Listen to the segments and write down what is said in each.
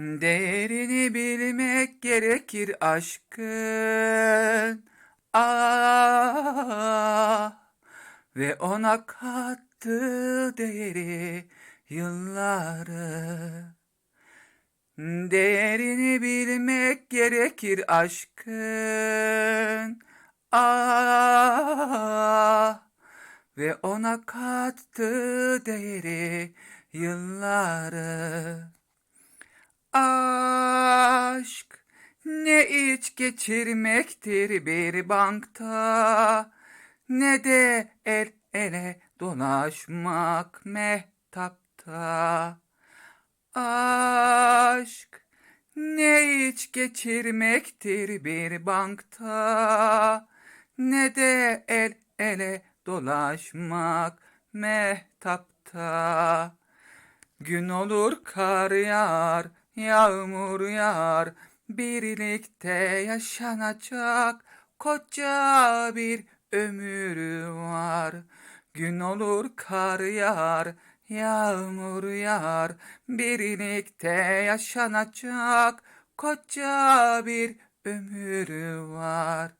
Değerini bilmek gerekir aşkın. Ah ve ona kattığı değeri yılları. Değerini bilmek gerekir aşkın. Ah ve ona kattığı değeri yılları. Aşk ne iç geçirmektir bir bankta ne de el ele dolaşmak mehtapta. Aşk ne iç geçirmektir bir bankta ne de el ele dolaşmak mehtapta. Gün olur kar yağar, yağmur yağar, birlikte yaşanacak koca bir ömür var. Gün olur kar yağar, yağmur yağar, birlikte yaşanacak koca bir ömür var.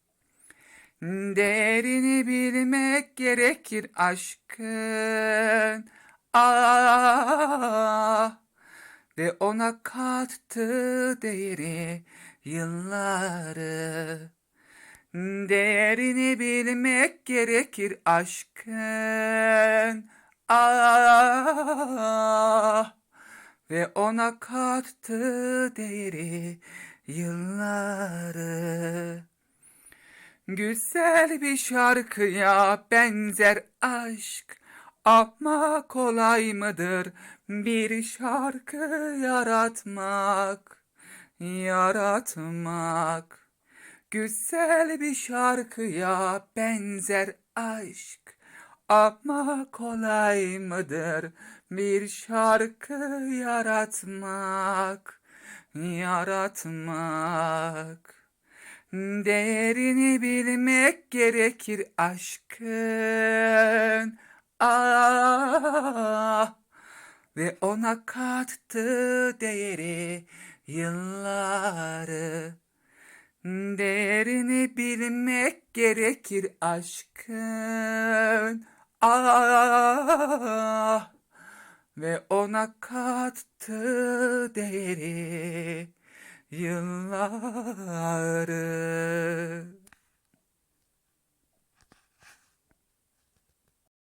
Değerini bilmek gerekir aşkın. Ah ve ona kattığı değeri yılları. Değerini bilmek gerekir aşkın. Ah ve ona kattığı değeri yılları. Güzel bir şarkıya benzer aşk ama kolay mıdır bir şarkı yaratmak, yaratmak? Güzel bir şarkıya benzer aşk ama kolay mıdır bir şarkı yaratmak, yaratmak? Değerini bilmek gerekir aşkın. Ah ve ona kattığı değeri yılları. Değerini bilmek gerekir aşkın. Ah ve ona kattığı değeri yılları.